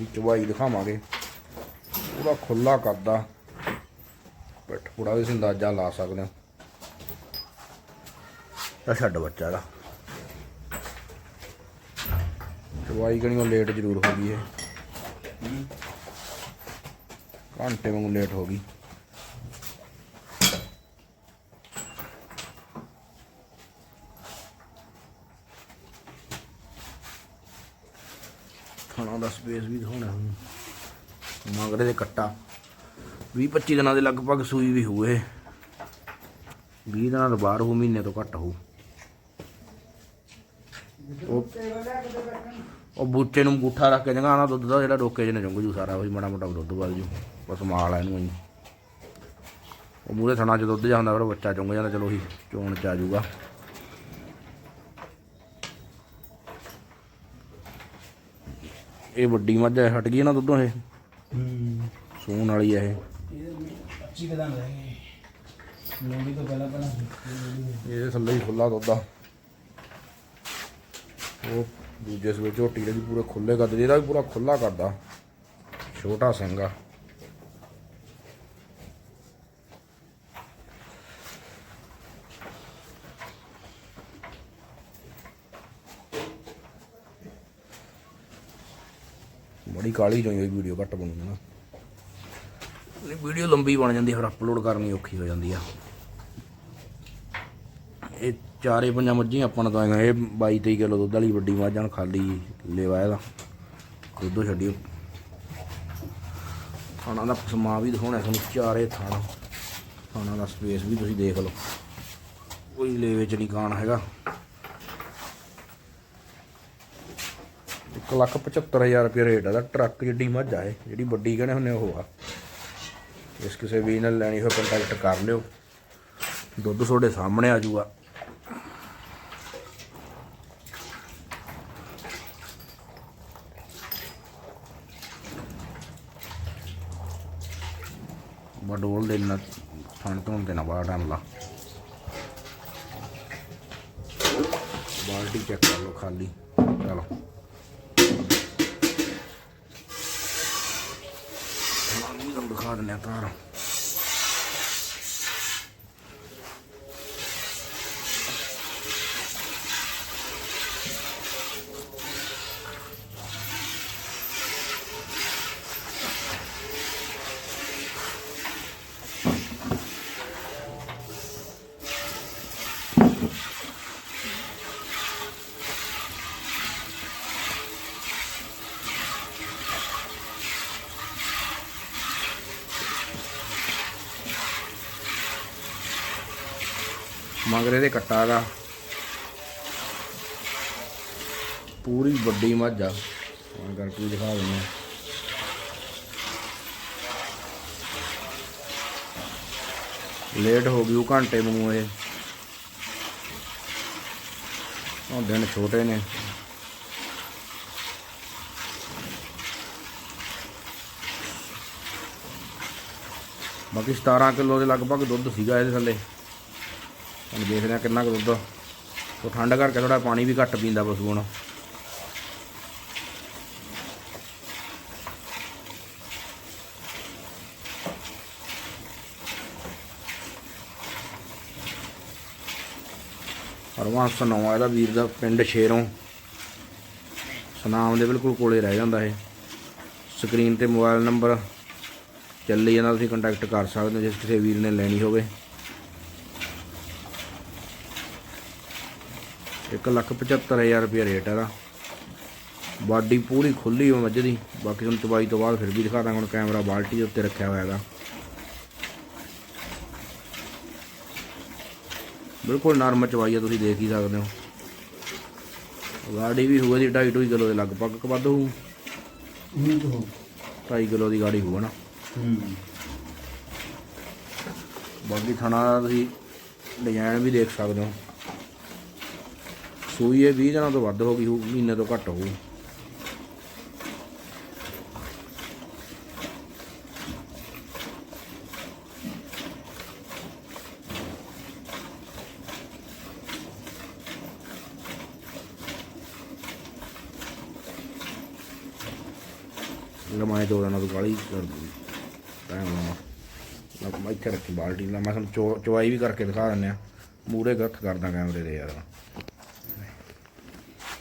ਦੀ ਚਵਾਈ ਦਿਖਾਵਾਂਗੇ। ਪੂਰਾ ਖੁੱਲਾ ਕਰਦਾ। ਪਿੱਠ ਪੂੜਾ ਵੀ ਅੰਦਾਜ਼ਾ ਲਾ ਸਕਦੇ ਹੋ। ਤਾਂ ਛੱਡ ਬੱਚਾ ਦਾ ਚਵਾਈ ਕਣੀ ਲੇਟ ਜ਼ਰੂਰ ਹੋ ਗਈ ਇਹ। ਘੰਟੇ ਵਾਂਗੂ ਲੇਟ ਹੋ ਗਈ ਖਾਣਾ ਦਾ ਸਪੇਸ ਵੀ ਦਿਖਾਉਣਾ ਹੁਣ। ਮਗਰੇ ਦੇ ਕੱਟਾ। 20 25 ਦਿਨਾਂ ਦੇ ਲਗਭਗ ਸੂਈ ਵੀ ਹੋਏ 20 ਦਿਨਾਂ ਤੋਂ ਬਾਹਰ ਹੋ ਮਹੀਨੇ ਤੋਂ ਘੱਟ ਹੋਊ। ਉਹ ਉਹ ਬੂਟੇ ਨੂੰ ਅੰਗੂਠਾ ਰੱਖ ਕੇ ਜਗਾ ਨਾ ਦੁੱਧ ਦਾ ਜਿਹੜਾ ਰੋਕੇ ਜਿਹਨੇ ਜੰਗ ਜੂ, ਸਾਰਾ ਉਹੀ ਮਾੜਾ ਮੋਟਾ ਦੁੱਧ ਵੱਧ ਜੂ। ਬਸ ਮਾਲ ਆ ਇਹਨੂੰ ਅਸੀਂ। ਉਹ ਮੂਰੇ ਥਣਾ ਚ ਦੁੱਧ ਜਾਂਦਾ ਫਿਰ ਬੱਚਾ ਚੁੰਗ ਜਾਂਦਾ, ਚਲੋ ਉਹੀ ਚੋਣ ਚ ਆ ਜਾਊਗਾ ਇਹ ਵੱਡੀ ਮੱਝ ਹੈ ਹਟ ਗਈ ਨਾ ਦੁੱਧੋਂ ਇਹ। ਹੂੰ। ਸੂਣ ਵਾਲੀ ਹੈ ਇਹ। ਇਹ 25 ਕਦਮ ਰਹਿ ਗਏ ਲੋੜੀ ਤੋਂ ਪਹਿਲਾਂ ਪਹਿਲਾਂ ਇਹਦੇ ਥੱਲੇ ਹੀ ਖੁੱਲਾ ਦੁੱਧ ਆ। ਉਹ ਦੂਜੇ ਸਵੇ ਝੋਟੀ ਦੇ ਵੀ ਪੂਰੇ ਖੁੱਲੇ ਕਰਦੇ ਇਹਦਾ ਵੀ ਪੂਰਾ ਖੁੱਲਾ ਕਰਦਾ ਛੋਟਾ ਸਿੰਘ ਆ। ਬੜੀ ਕਾਲੀ joy ਹੋਈ ਵੀਡੀਓ ਘੱਟ ਬਣੂਗੀ ਨਾ ਵੀਡੀਓ ਲੰਬੀ ਬਣ ਜਾਂਦੀ ਫਿਰ ਅਪਲੋਡ ਕਰਨੀ ਔਖੀ ਹੋ ਜਾਂਦੀ ਆ। ਇਹ ਚਾਰੇ ਪੰਜਾਂ ਮੱਝੀਆਂ ਆਪਾਂ ਨੂੰ ਤਾਂ ਇਹ 22 23 ਕਿਲੋ ਦੁੱਧ ਵਾਲੀ ਵੱਡੀ ਮੱਝਾਂ ਆ, ਖਾਲੀ ਲੇਵਾ ਇਹਦਾ। ਦੁੱਧੋ ਛੱਡਿਓ। ਥਾਣਾ ਦਾ ਸਮਾ ਵੀ ਦਿਖਾਉਣਾ ਤੁਹਾਨੂੰ ਚਾਰੇ ਥਾਣਾ। ਥਾਣਾ ਦਾ ਸਪੇਸ ਵੀ ਤੁਸੀਂ ਦੇਖ ਲਓ। ਕੋਈ ਲੇਵੇ ਚ ਨਹੀਂ ਕਾਣ ਹੈਗਾ। ਇੱਕ ਲੱਖ 75000 ਰੁਪਏ ਰੇਟ ਆ ਦਾ ਟਰੱਕ ਜਿੱਡੀ ਮੱਝ ਆ ਇਹ, ਜਿਹੜੀ ਵੱਡੀ ਕਹਿੰਦੇ ਹੁੰਨੇ ਉਹ ਆ। ਇਸ ਕਿਸੇ ਵੀ ਨਾਲ ਲੈਣੀ ਹੋਵੇ ਕੰਟੈਕਟ ਕਰ ਲਿਓ। ਦੁੱਧ ਤੁਹਾਡੇ ਸਾਹਮਣੇ ਆ ਜੂਗਾ ਬਡੋਲ ਦੇ ਨਾ, ਥਣ ਧੋਣ ਦੇਣਾ ਨਾ ਬੜਾ ਟਾਈਮ ਲਾ ਬਾਲਟੀ ਚੈੱਕ ਕਰ ਲਓ ਖਾਲੀ। ਚਲੋ। ਵੀ ਤੁਹਾਨੂੰ ਦਿਖਾ ਦਿੰਦੇ ਦੇ ਕੱਟਾ ਦਾ। ਪੂਰੀ ਵੱਡੀ ਮੱਝ ਆ। ਹੁਣ ਕਰਕੇ ਦਿਖਾ ਦਿੰਦੇ ਲੇਟ ਹੋ ਗਈ ਉਹ ਘੰਟੇ ਨੂੰ ਇਹ। ਉਹ ਦਿਨ ਛੋਟੇ ਨੇ। ਬਾਕੀ 17 ਕਿਲੋ ਦੇ ਲਗਭਗ ਦੁੱਧ ਸੀਗਾ ਇਹਦੇ ਥੱਲੇ। ਹੁਣ ਦੇਖਦੇ ਆ ਕਿੰਨਾ ਕੁ ਦੁੱਧ ਉਹ ਠੰਡ ਕਰਕੇ ਥੋੜਾ ਪਾਣੀ ਵੀ ਘੱਟ ਪੀਂਦਾ ਪਸ਼ੂ ਹੁਣ। ਹਰਵਾਂਸ ਨੌਂ ਇਹਦਾ ਵੀਰ ਦਾ ਪਿੰਡ ਸ਼ੇਰੋਂ। ਸੁਨਾਮ ਦੇ ਬਿਲਕੁਲ ਕੋਲੇ ਰਹਿ ਜਾਂਦਾ ਇਹ। ਸਕਰੀਨ ਤੇ ਮੋਬਾਈਲ ਨੰਬਰ ਚੱਲੀ ਜਾਂਦਾ, ਤੁਸੀਂ ਕੰਟੈਕਟ ਕਰ ਸਕਦੇ ਹੋ ਜੇ ਕਿਸੇ ਵੀਰ ਨੇ ਲੈਣੀ ਹੋਵੇ। ਇੱਕ ਲੱਖ ਪਝੱਤਰ ਹਜ਼ਾਰ ਰੁਪਏ ਰੇਟ ਹੈ ਦਾ ਬਾਡੀ ਪੂਰੀ ਖੁੱਲੀ ਹੋ ਮੱਝ ਦੀ ਬਾਕੀ ਤੁਹਾਨੂੰ ਚਬਾਈ ਤੋਂ ਬਾਅਦ ਫਿਰ ਵੀ ਦਿਖਾ ਦਾਂਗਾ ਹੁਣ ਕੈਮਰਾ ਬਾਲਟੀ ਦੇ ਉੱਤੇ ਰੱਖਿਆ ਹੋਇਆ ਹੈਗਾ ਬਿਲਕੁਲ ਨਰਮ ਚਵਾਈ ਆ ਤੁਸੀਂ ਦੇਖ ਹੀ ਸਕਦੇ ਹੋ। ਗਾੜੀ ਵੀ ਹੋਵੇ ਦੀ 2.5 ਕਿਲੋ ਦੇ ਲਗਭਗ ਕੁ ਵੱਧ ਹੋਊ। ਤੋਂ 2.5 ਕਿਲੋ ਦੀ ਗਾੜੀ ਹੋਊ ਨਾ ਹੂੰ। ਬਾਕੀ ਥਣਾ ਤੁਸੀਂ ਡਿਜ਼ਾਈਨ ਵੀ ਦੇਖ ਸਕਦੇ ਹੋ। ਸੂਈ ਇਹ 20 ਦਿਨਾਂ ਤੋਂ ਵੱਧ ਹੋ ਗਈ ਹੋਊ, ਮਹੀਨੇ ਤੋਂ ਘੱਟ ਹੋਊ। ਲਮਾਏ ਦੋ ਦਿਨਾਂ ਤੋਂ ਗਾਲੀ ਕਰਦੀ ਟਾਈਮ ਲਾਉਣਾ ਮੈਂ। ਇੱਥੇ ਰੱਖੀ ਬਾਲਟੀ ਲਾ ਮੈਂ ਤੁਹਾਨੂੰ ਚੋ- ਚਵਾਈ ਵੀ ਕਰਕੇ ਦਿਖਾ ਦਿੰਦੇ ਆ। ਮੂਰੇ ਗੱਠ ਕਰਦਾ ਕੈਮਰੇ ਦੇ ਯਾਰ।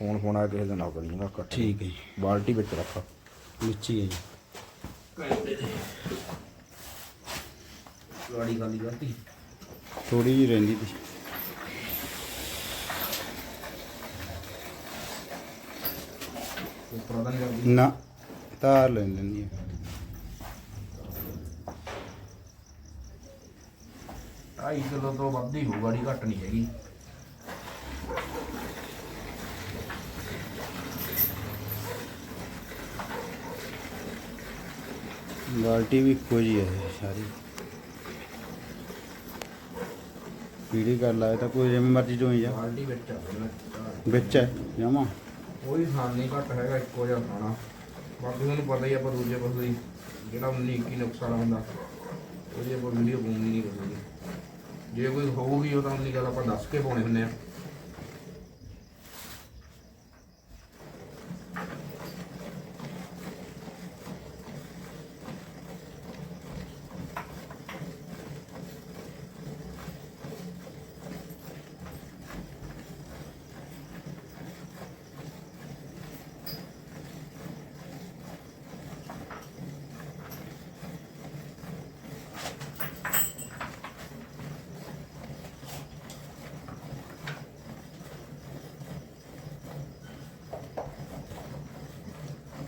ਫੋਨ ਫੋਨ ਆ ਕਿਸੇ ਦਾ ਨਾ ਕਰੀ ਨਾ ਕੱਟ ਠੀਕ ਹੈ ਜੀ। ਬਾਲਟੀ ਵਿੱਚ ਰੱਖ। ਵਿੱਚ ਹੀ ਜੀ। ਗਾੜੀ ਗਾਲੀ ਕਰਤੀ। ਥੋੜੀ ਜਿਹੀ ਰਹਿੰਦੀ ਤੀ ਉੱਪਰ ਤਾਂ ਨਹੀਂ ਕਰਦੀ ਨਾ ਤਾਰ ਲੈ ਲੈਂਦੀ ਹੈ। ਢਾਈ ਕਿਲੋ ਤੋਂ ਵੱਧ ਹੀ ਹੋਊ ਗਾੜੀ ਘੱਟ ਨਹੀਂ ਹੈਗੀ। ਬਾਲਟੀ ਵੀ ਇੱਕੋ ਜਿਹੀ ਹੈ ਸਾਰੀ। ਪੀੜੀ ਕਰ ਲਾਏ ਤਾਂ ਕੋਈ ਜਿਵੇਂ ਮਰਜ਼ੀ ਚੋਈ ਜਾ ਬਾਲਟੀ ਵਿੱਚ। ਵਿੱਚ ਹੈ ਜਮਾ। ਕੋਈ ਨਹੀਂ ਘੱਟ ਹੈਗਾ ਇੱਕੋ ਜਿਹਾ ਖਾਣਾ। ਬਾਕੀ ਤੁਹਾਨੂੰ ਪਤਾ ਹੀ ਆਪਾਂ ਦੂਜੇ ਪਾਸੇ ਦੀ ਜਿਹੜਾ 19 21 ਨੁਕਸ ਵਾਲਾ ਹੁੰਦਾ ਉਹਦੀ ਆਪਾਂ ਵੀਡੀਓ ਪਾਉਂਦੀ ਨਹੀਂ ਕਰਦੇ ਜੇ ਕੋਈ ਹੋਊਗੀ ਉਹ ਤਾਂ ਉਨੀ ਗੱਲ ਆਪਾਂ ਦੱਸ ਕੇ ਪਾਉਣੇ ਹੁੰਦੇ ਆ।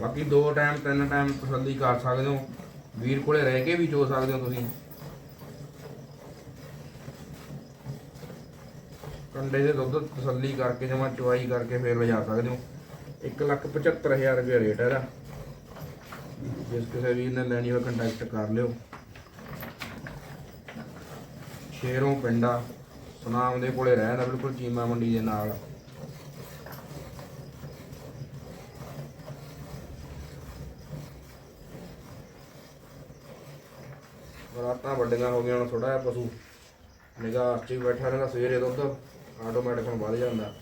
ਬਾਕੀ ਦੋ ਟਾਈਮ, ਤਿੰਨ ਟਾਈਮ ਤਸੱਲੀ ਕਰ ਸਕਦੇ ਹੋ। ਵੀਰ ਕੋਲੇ ਰਹਿ ਕੇ ਵੀ ਚੋ ਸਕਦੇ ਹੋ ਤੁਸੀਂ। ਕੰਡੇ ਦੇ ਦੁੱਧ ਤਸੱਲੀ ਕਰਕੇ ਜਮਾ ਚੁਆਈ ਕਰਕੇ ਫੇਰ ਲਿਜਾ ਸਕਦੇ ਹੋ। 175000 ਰੁਪਏ ਰੇਟ ਹੈ ਇਹਦਾ। ਜਿਸ ਕਿਸੇ ਵੀਰ ਨੇ ਲੈਣੀ ਹੋਵੇ ਕੰਟੈਕਟ ਕਰ ਲਿਓ। ਸ਼ੇਰੋਂ ਪਿੰਡਾ, ਸੁਨਾਮ ਦੇ ਕੋਲੇ ਰਹਿੰਦਾ, ਬਿਲਕੁਲ ਚੀਮਾ ਮੰਡੀ ਦੇ ਨਾਲ। ਰਾਤਾਂ ਵੱਡੀਆਂ ਹੋ ਗਈਆਂ, ਹੁਣ ਥੋੜਾ ਜਿਹਾ ਪਸ਼ੂ ਨਿਗਾਹ 'ਚ ਹੀ ਬੈਠਾ ਰਹਿੰਦਾ, ਸਵੇਰੇ ਦੁੱਧ ਆਟੋਮੈਟਿਕ ਹੁਣ ਵੱਧ ਜਾਂਦਾ।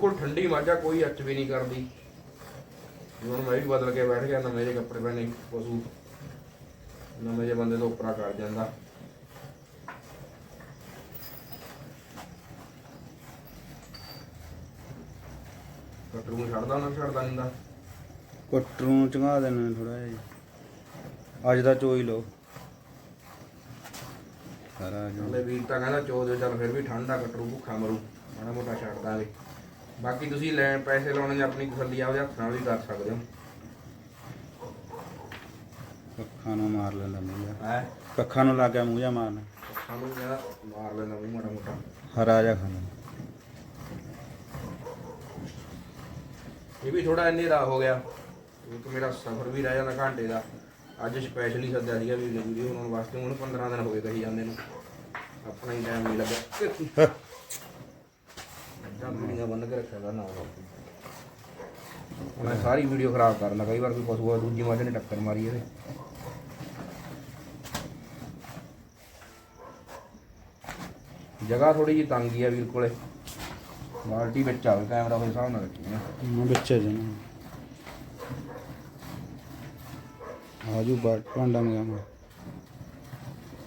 ਬਿਲਕੁਲ ਠੰਡੀ ਮਾਝਾ ਕੋਈ ਅੱਚ ਵੀ ਨਹੀਂ ਕਰਦੀ। ਜੀ ਹੁਣ ਮੈਂ ਵੀ ਬਦਲ ਕੇ ਬੈਠ ਗਿਆ ਨਵੇਂ ਜਿਹੇ ਕੱਪੜੇ ਪਹਿਨੇ ਪਸ਼ੂ। ਨਵੇਂ ਜਿਹੇ ਬੰਦੇ ਤੋਂ ਉੱਪਰਾ ਕਰ ਜਾਂਦਾ। ਕਟਰੂ ਨੂੰ ਛੱਡਦਾ ਨਾ ਛੱਡਦਾ ਨਹੀਂ ਦਾ ਕੁੱਟਰ ਨੂੰ ਚੰਗਾ ਦੇਣਾ ਥੋੜਾ ਜਿਹਾ ਜੀ। ਅੱਜ ਦਾ ਚੋਈ ਲੋ ਸਾਰਾ ਜੋ ਹਲੇ ਵੀਰ ਤਾਂ ਕਹਿੰਦਾ ਚੋ ਦਿਓ ਚੱਲ ਫਿਰ ਵੀ ਠੰਡਾ ਕਟਰੂ ਭੁੱਖਾ ਮਰੂ। ਮਾੜਾ ਮੋਟਾ ਛੱਡ ਦਾਂਗੇ। ਬਾਕੀ ਤੁਸੀਂ ਲੈ ਪੈਸੇ ਲਾਉਣੇ ਜਾਂ ਆਪਣੀ ਤਸੱਲੀ ਆਪਦੇ ਹੱਥ ਨਾਲ ਵੀ ਕਰ ਸਕਦੇ ਹੋ। ਕੱਖਾਂ ਨੂੰ ਮਾਰ ਲੈਂਦਾ ਮੂੰਹ ਜਿਹਾ। ਹੈ? ਕੱਖਾਂ ਨੂੰ ਲੱਗ ਗਿਆ ਮੂੰਹ ਜਾ ਮਾਰਨ। ਸਾਨੂੰ ਕਹਿੰਦਾ ਮਾਰ ਲੈਂਦਾ ਵੀ ਮਾੜਾ ਮੋਟਾ। ਹਰਾ ਜਾ ਖਾਣਾ ਇਹ ਵੀ ਥੋੜਾ ਹਨੇਰਾ ਹੋ ਗਿਆ। ਕਿਉਂਕਿ ਮੇਰਾ ਸਫ਼ਰ ਵੀ ਰਹਿ ਜਾਂਦਾ ਘੰਟੇ ਦਾ। ਅੱਜ ਸਪੈਸ਼ਲੀ ਸੱਦਿਆ ਸੀਗਾ ਵੀ ਵੀਡੀਓ ਬਣਾਉਣ ਵਾਸਤੇ। ਹੁਣ 15 ਦਿਨ ਹੋ ਗਏ ਕਹੀ ਜਾਂਦੇ ਨੂੰ। ਆਪਣਾ ਹੀ ਟਾਈਮ ਨਹੀਂ ਲੱਗਾ ਕੇ ਰੱਖਿਆ ਉਹਨੇ ਸਾਰੀ ਵੀਡੀਓ ਖਰਾਬ ਕਰ ਲਾ ਕਈ ਵਾਰ ਕੋਈ ਪਸ਼ੂ ਆ ਦੂਜੀ ਮੱਝ ਨੇ ਟੱਕਰ ਮਾਰੀ ਇਹਦੇ। ਜਗ੍ਹਾ ਥੋੜੀ ਜਿਹੀ ਤੰਗ ਹੀ ਆ ਵੀਰ ਕੋਲੇ। ਬਾਲਟੀ ਵਿੱਚ ਆਵੇ ਕੈਮਰਾ ਹੋਏ ਹਿਸਾਬ ਨਾਲ ਰੱਖੀ ਨਾ ਮੈਂ ਬੱਚੇ ਜਨਾ ਆਜੂ ਬਾਟ ਭਾਂਡਾ ਮੰਗਾ ਮੈਂ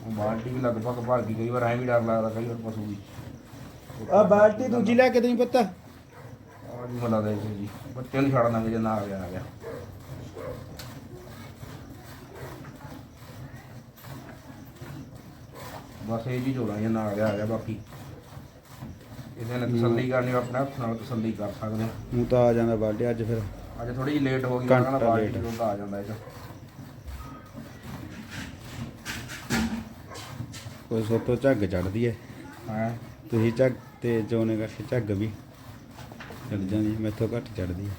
ਉਹ ਬਾਲਟੀ ਵੀ ਲਗਭਗ ਭਰ ਗਈ ਕਈ ਵਾਰ ਐਂ ਵੀ ਡਰ ਲੱਗਦਾ ਕਈ ਵਾਰ ਪਸ਼ੂ ਵੀ। ਆ ਬਾਲਟੀ ਦੂਜੀ ਲੈ ਕੇ ਦੇਈ ਪਤਾ। ਆ ਜੀ ਮਲਾ ਦੇ ਜੀ। ਬੱਚੇ ਨੂੰ ਛੱਡ ਦਾਂਗੇ ਜੇ ਨਾ ਆ ਗਿਆ ਆ ਗਿਆ। ਬਸ ਇਹ ਜੀ ਜੋੜਾਂ ਜੇ ਨਾ ਆ ਗਿਆ ਆ ਗਿਆ ਬਾਕੀ। ਇਹਦੇ ਨਾਲ ਤਸੱਲੀ ਕਰਨੀ ਆਪਣੇ ਹੱਥ ਨਾਲ ਤਸੱਲੀ ਕਰ ਸਕਦੇ ਹਾਂ। ਮੂੰਹ ਤਾਂ ਆ ਜਾਂਦਾ ਬਾਲਟੀ ਅੱਜ ਫਿਰ ਅੱਜ ਥੋੜੀ ਜਿਹੀ ਲੇਟ ਹੋ ਗਈ ਕਹਿੰਦਾ ਘੰਟਾ ਬਾਲਟੀ late। ਦੁੱਧ ਆ ਜਾਂਦਾ ਇਹ 'ਚ ਕੋਈ ਸੋਤੋ ਝੱਗ ਚੜਦੀ ਹੈ ਹਾਂ? ਤੁਸੀਂ ਝੱਗ ਤੇ ਜੋਨੇ ਕਰਕੇ ਝੱਗ ਵੀ। ਚੜ ਜਾਂਦੀ ਮੈਥੋਂ ਘੱਟ ਚੜਦੀ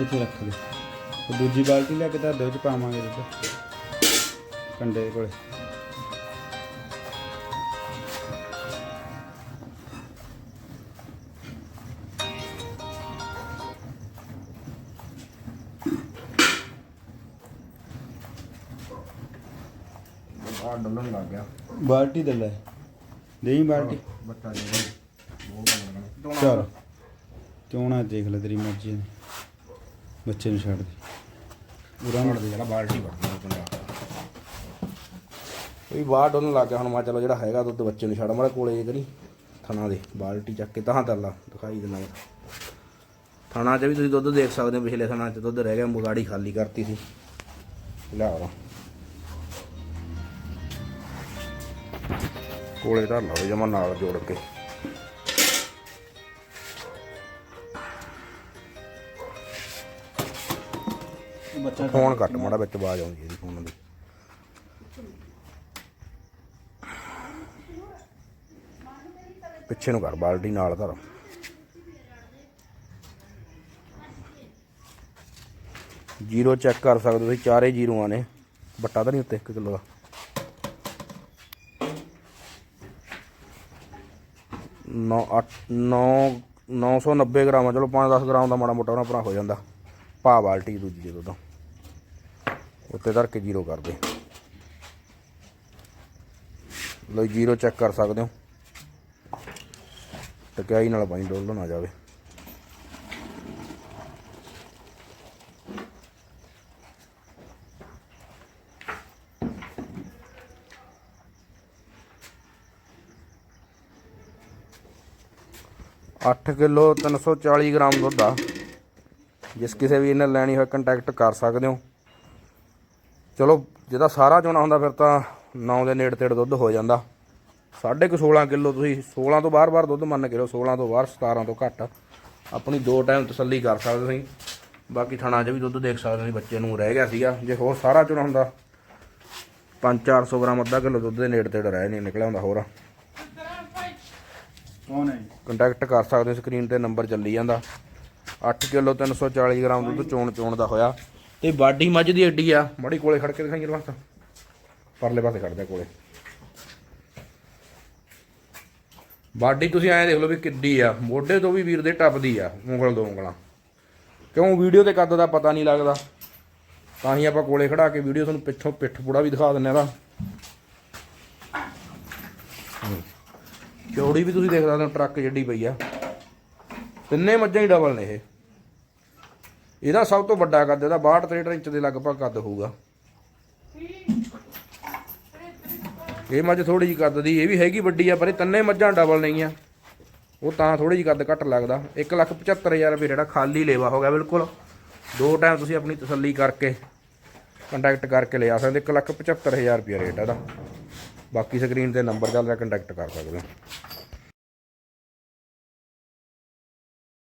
ਇੱਥੇ ਰੱਖ ਦੇ। ਦੂਜੀ ਬਾਲਟੀ ਲੈ ਕੇ ਧਰ ਦੇ ਵਿੱਚ ਪਾਵਾਂਗੇ ਦੁੱਧ ਕੰਡੇ ਕੋਲੇ। ਡੁੱਲਣ ਲੱਗ ਗਿਆ। ਬਾਲਟੀ ਦੇ ਲੈ। ਦੇਈ ਬਾਲਟੀ। ਬੱਚਾ ਜੀ ਬਹੁਤ ਲੱਗਣਾ ਚਲ। ਕਿਉਂ ਨਾ ਦੇਖ ਲੈ ਤੇਰੀ ਮਰਜ਼ੀ ਹੈ। ਬੱਚੇ ਨੂੰ ਛੱਡ ਦੇ। ਮੜ ਦੇ ਜਿਹੜਾ ਬਾਲਟੀ ਵੜਨਾ ਚੰਗਾ। ਵੀ ਬਾਹਰ ਡੁੱਲਣ ਲੱਗ ਗਿਆ। ਹੁਣ ਮੈਂ ਚਲੋ ਜਿਹੜਾ ਹੈਗਾ ਦੁੱਧ ਬੱਚੇ ਨੂੰ ਛੱਡ। ਮਾੜਾ ਕੋਲੇ ਜੇ ਕਰੀ ਥਣਾ ਦੇ ਬਾਲਟੀ ਚੱਕ ਕੇ ਤਾਂ ਤਰਲਾ ਦਿਖਾਈ ਦਿੰਦਾ ਥਣਾ 'ਚ ਵੀ ਤੁਸੀਂ ਦੁੱਧ ਦੇਖ ਸਕਦੇ ਹੋ। ਪਿਛਲੇ ਥਣਾ 'ਚ ਦੁੱਧ ਰਹਿ ਗਿਆ। ਮੁਗਾੜੀ ਖਾਲੀ ਕਰਤੀ ਸੀ। ਲਿਆਓ ਕੋਲੇ ਧਰ ਲਓ ਜਮਾ ਨਾਲ ਜੋੜ ਕੇ। ਫੋਨ ਕੱਟ ਮਾੜਾ ਵਿੱਚ ਆਵਾਜ਼ ਆਉਂਦੀ ਇਹਦੀ ਫੋਨ ਦੀ। ਪਿੱਛੇ ਨੂੰ ਕਰ ਬਾਲਟੀ ਨਾਲ ਧਰ। ਜੀਰੋ ਚੈੱਕ ਕਰ ਸਕਦੇ ਤੁਸੀਂ ਚਾਰੇ ਜੀਰੋਆਂ ਨੇ। ਬੱਟਾ ਤਾਂ ਨਹੀਂ ਉੱਤੇ 1 ਕਿਲੋ ਦਾ। ਨੌ ਅੱਠ ਨੌ 990 ਗ੍ਰਾਮ ਆ, ਚਲੋ 5-10 ਗ੍ਰਾਮ ਦਾ ਮਾੜਾ ਮੋਟਾ ਉਹਨਾਂ ਭਰਾ ਹੋ ਜਾਂਦਾ। ਭਾ ਬਾਲਟੀ ਦੂਜੀ ਜਦੋਂ ਤਾਂ ਉੱਤੇ ਧਰ ਕੇ ਜ਼ੀਰੋ ਕਰਦੇ ਜ਼ੀਰੋ ਚੈੱਕ ਕਰ ਸਕਦੇ ਹੋ। ਟਕਿਆਈ ਨਾਲ ਪਾਣੀ ਡੋਲ ਨਾ ਜਾਵੇ। ਅੱਠ ਕਿਲੋ 340 ਗ੍ਰਾਮ ਦੁੱਧ ਆ। ਜਿਸ ਕਿਸੇ ਵੀ ਇਹਨੇ ਲੈਣੀ ਹੋਵੇ ਕੰਟੈਕਟ ਕਰ ਸਕਦੇ ਹੋ। ਚਲੋ, ਜਿਹਦਾ ਸਾਰਾ ਚੋਣਾ ਹੁੰਦਾ ਫਿਰ ਤਾਂ 9 ਦੇ ਨੇੜੇ ਤੇੜੇ ਦੁੱਧ ਹੋ ਜਾਂਦਾ। ਸਾਢੇ ਕੁ 16 ਕਿਲੋ ਤੁਸੀਂ 16 ਤੋਂ ਬਾਹਰ-ਬਾਹਰ ਦੁੱਧ ਮੰਨ ਕੇ ਲਓ 16 ਤੋਂ ਬਾਹਰ 17 ਤੋਂ ਘੱਟ। ਆਪਣੀ ਦੋ ਟਾਈਮ ਤਸੱਲੀ ਕਰ ਸਕਦੇ ਤੁਸੀਂ। ਬਾਕੀ ਥਣਾ 'ਚ ਵੀ ਦੁੱਧ ਦੇਖ ਸਕਦੇ ਤੁਸੀਂ, ਬੱਚੇ ਨੂੰ ਰਹਿ ਗਿਆ ਸੀਗਾ। ਜੇ ਹੋਰ ਸਾਰਾ ਚੋਣਾ ਹੁੰਦਾ 5-400 ਗ੍ਰਾਮ ਅੱਧਾ ਕਿਲੋ ਦੁੱਧ ਦੇ ਨੇੜੇ ਤੇੜੇ ਰਹਿ ਨਹੀਂ, ਨਿਕਲਿਆ ਹੁੰਦਾ ਹੋਰ। ਕੌਣ ਹੈ ਕੰਟੈਕਟ ਕਰ ਸਕਦੇ ਹੋ ਸਕਰੀਨ ਤੇ ਨੰਬਰ ਚੱਲੀ ਜਾਂਦਾ। 8 ਕਿਲੋ 340 ਗ੍ਰਾਮ ਦੁੱਧ ਚੋਣ ਚੋਣ ਦਾ ਹੋਇਆ। ਤੇ ਬਾਡੀ ਮੱਝ ਦੀ ਏਡੀ ਆ। ਮੜੀ ਕੋਲੇ ਖੜ ਕੇ ਦਿਖਾਈ ਜਰਵਾ ਪਰਲੇ ਪਾਸੇ ਖੜਦਾ ਕੋਲੇ। ਬਾਡੀ ਤੁਸੀਂ ਐਂ ਦੇਖ ਲਓ ਵੀ ਕਿੱਡੀ ਆ। ਮੋਢੇ ਤੋਂ ਵੀ ਵੀਰ ਦੇ ਟੱਪਦੀ ਆ ਉਂਗਲ ਦੋ ਉਂਗਲਾਂ। ਕਿਉਂ? ਵੀਡੀਓ ਤੇ ਕੱਦ ਦਾ ਪਤਾ ਨਹੀਂ ਲੱਗਦਾ। ਤਾਂ ਹੀ ਆਪਾਂ ਕੋਲੇ ਖੜਾ ਕੇ ਵੀਡੀਓ ਤੁਹਾਨੂੰ ਪਿੱਛੋਂ ਪਿੱਠ ਪੂੜਾ ਵੀ ਦਿਖਾ ਦਿੰਨੇ ਆ ਦਾ ਚੌੜੀ ਵੀ ਤੁਸੀਂ ਦੇਖ ਸਕਦੇ ਹੋ, ਟਰੱਕ ਜਿਹੜੀ ਪਈ ਆ। ਤਿੰਨੇ ਮੱਝਾਂ ਹੀ ਡਬਲ ਨੇ ਇਹ। ਇਹਦਾ ਸਭ ਤੋਂ ਵੱਡਾ ਕੱਦ, ਇਹਦਾ 62 63 ਇੰਚ ਦੇ ਲਗਭਗ ਕੱਦ ਹੋਊਗਾ। ਇਹ ਮੱਝ ਥੋੜੀ ਜਿਹੀ ਕੱਦ ਦੀ, ਇਹ ਵੀ ਹੈਗੀ ਵੱਡੀ ਆ, ਪਰ ਇਹ ਤਿੰਨੇ ਮੱਝਾਂ ਡਬਲ ਨਹੀਂ ਆ ਉਹ ਤਾਂ ਥੋੜੀ ਜਿਹੀ ਕੱਦ ਘੱਟ ਲੱਗਦਾ। 175000 ਰੁਪਏ ਜਿਹੜਾ ਖਾਲੀ ਲੇਵਾ ਹੋ ਗਿਆ, ਬਿਲਕੁਲ। ਦੋ ਟਾਈਮ ਤੁਸੀਂ ਆਪਣੀ ਤਸੱਲੀ ਕਰਕੇ ਕੰਟੈਕਟ ਕਰਕੇ ਲਿਆ ਸਕਦੇ 175000 ਰੁਪਏ ਰੇਟ ਇਹਦਾ। ਬਾਕੀ ਸਕਰੀਨ ਤੇ ਨੰਬਰ ਚੱਲ ਰਿਹਾ ਕੰਟੈਕਟ ਕਰ ਸਕਦੇ ਹੋ।